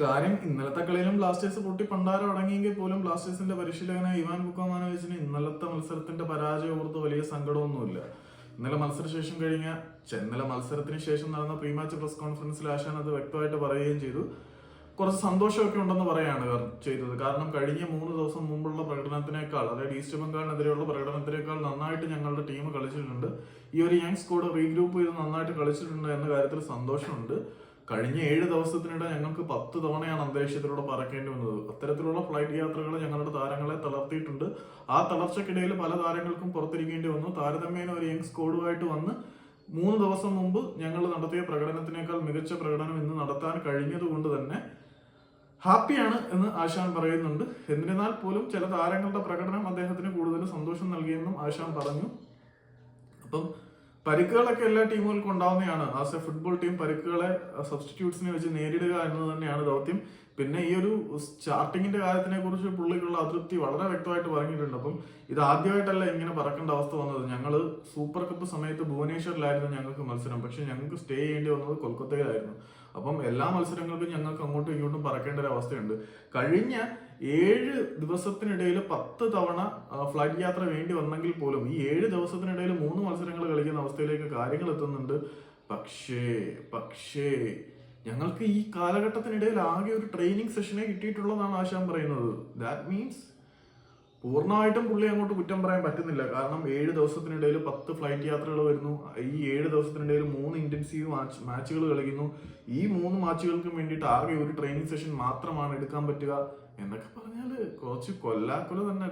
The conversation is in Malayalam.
കാര്യം ഇന്നലത്തെ കളിയിലും ബ്ലാസ്റ്റേഴ്സ് പൊട്ടി പണ്ടാരം അടങ്ങിയെങ്കിൽ പോലും ബ്ലാസ്റ്റേഴ്സിന്റെ പരിശീലകനായ ഇവാൻ ബുക്കോമാനോവിച്ചിന് ഇന്നലത്തെ മത്സരത്തിന്റെ പരാജയം ഓർത്ത് വലിയ സങ്കടമൊന്നുമില്ല. ഇന്നലെ മത്സരശേഷം കഴിഞ്ഞ ഇന്നലെ മത്സരത്തിന് ശേഷം നടന്ന പ്രീ മാച്ച് പ്രസ് കോൺഫറൻസിൽ ആശാൻ അത് വ്യക്തമായിട്ട് പറയുകയും ചെയ്തു. കുറച്ച് സന്തോഷമൊക്കെ ഉണ്ടെന്ന് പറയാണ് ചെയ്തത്. കാരണം കഴിഞ്ഞ മൂന്ന് ദിവസം മുമ്പുള്ള പ്രകടനത്തിനേക്കാൾ അതായത് ഈസ്റ്റ് ബംഗാളിനെതിരെയുള്ള പ്രകടനത്തിനേക്കാൾ നന്നായിട്ട് ഞങ്ങളുടെ ടീം കളിച്ചിട്ടുണ്ട്. ഈ ഒരു യങ് സ്കോഡ് റീഗ്രൂപ്പ് ചെയ്ത് നന്നായിട്ട് കളിച്ചിട്ടുണ്ട് എന്ന കാര്യത്തിൽ സന്തോഷമുണ്ട്. കഴിഞ്ഞ ഏഴ് ദിവസത്തിനിടെ ഞങ്ങൾക്ക് പത്ത് തവണയാണ് അന്തരീക്ഷത്തിലൂടെ പറക്കേണ്ടി വന്നത്. അത്തരത്തിലുള്ള ഫ്ലൈറ്റ് യാത്രകൾ ഞങ്ങളുടെ താരങ്ങളെ തളർത്തിയിട്ടുണ്ട്. ആ തളർച്ചക്കിടയിൽ പല താരങ്ങൾക്കും പുറത്തിരിക്കേണ്ടി വന്നു. താരതമ്യേന ഒരു യങ് സ്കോഡുമായിട്ട് വന്ന് മൂന്ന് ദിവസം മുമ്പ് ഞങ്ങൾ നടത്തിയ പ്രകടനത്തിനേക്കാൾ മികച്ച പ്രകടനം ഇന്ന് നടത്താൻ കഴിഞ്ഞതുകൊണ്ട് തന്നെ ഹാപ്പിയാണ് എന്ന് ആശാൻ പറയുന്നുണ്ട്. എന്നിരുന്നാൽ പോലും ചില താരങ്ങളുടെ പ്രകടനം അദ്ദേഹത്തിന് കൂടുതൽ സന്തോഷം നൽകിയെന്നും ആശാൻ പറഞ്ഞു. അപ്പം പരിക്കുകളൊക്കെ എല്ലാ ടീമുകൾക്കും ഉണ്ടാവുന്നതാണ്. ആസ് എ ഫുട്ബോൾ ടീം പരിക്കുകളെ സബ്സ്റ്റിറ്റ്യൂട്ട്സിനെ വെച്ച് നേരിടുക എന്നത് തന്നെയാണ് ദൗത്യം. പിന്നെ ഈ ഒരു സ്റ്റാർട്ടിങ്ങിന്റെ കാര്യത്തിനെ കുറിച്ച് പുള്ളിക്കുള്ള അതൃപ്തി വളരെ വ്യക്തമായിട്ട് പറഞ്ഞിട്ടുണ്ട്. അപ്പം ഇത് ആദ്യമായിട്ടല്ല ഇങ്ങനെ പറക്കേണ്ട അവസ്ഥ വന്നത്. ഞങ്ങൾ സൂപ്പർ കപ്പ് സമയത്ത് ഭുവനേശ്വറിലായിരുന്നു ഞങ്ങൾക്ക് മത്സരം. പക്ഷെ ഞങ്ങൾക്ക് സ്റ്റേ ചെയ്യേണ്ടി വന്നത് കൊൽക്കത്തയിലായിരുന്നു. അപ്പം എല്ലാ മത്സരങ്ങൾക്കും ഞങ്ങൾക്ക് അങ്ങോട്ടും ഇങ്ങോട്ടും പറക്കേണ്ട ഒരു അവസ്ഥയുണ്ട്. കഴിഞ്ഞ ഏഴ് ദിവസത്തിനിടയിൽ പത്ത് തവണ ഫ്ലഡ് യാത്ര വേണ്ടി വന്നെങ്കിൽ പോലും ഈ ഏഴ് ദിവസത്തിനിടയിൽ മൂന്ന് മത്സരങ്ങൾ കളിക്കുന്ന അവസ്ഥയിലേക്ക് കാര്യങ്ങൾ എത്തുന്നുണ്ട്. പക്ഷേ പക്ഷേ ഞങ്ങൾക്ക് ഈ കാലഘട്ടത്തിനിടയിൽ ആകെ ഒരു ട്രെയിനിങ് സെഷനെ കിട്ടിയിട്ടുള്ളതാണ് ആശാൻ പറയുന്നത്. ദാറ്റ് മീൻസ് പൂർണമായിട്ടും പുള്ളി അങ്ങോട്ട് കുറ്റം പറയാൻ പറ്റുന്നില്ല. കാരണം ഏഴ് ദിവസത്തിനിടയിൽ പത്ത് ഫ്ലൈറ്റ് യാത്രകൾ വരുന്നു. ഈ ഏഴ് ദിവസത്തിനിടയിൽ മൂന്ന് ഇന്റൻസീവ് മാച്ച് മാച്ചുകൾ കളിക്കുന്നു. ഈ മൂന്ന് മാച്ചുകൾക്കും വേണ്ടിയിട്ട് ആകെ ഒരു ട്രെയിനിങ് സെഷൻ മാത്രമാണ് എടുക്കാൻ പറ്റുക എന്നൊക്കെ പറഞ്ഞാൽ കുറച്ച് കൊല്ലാക്കൊല തന്നെ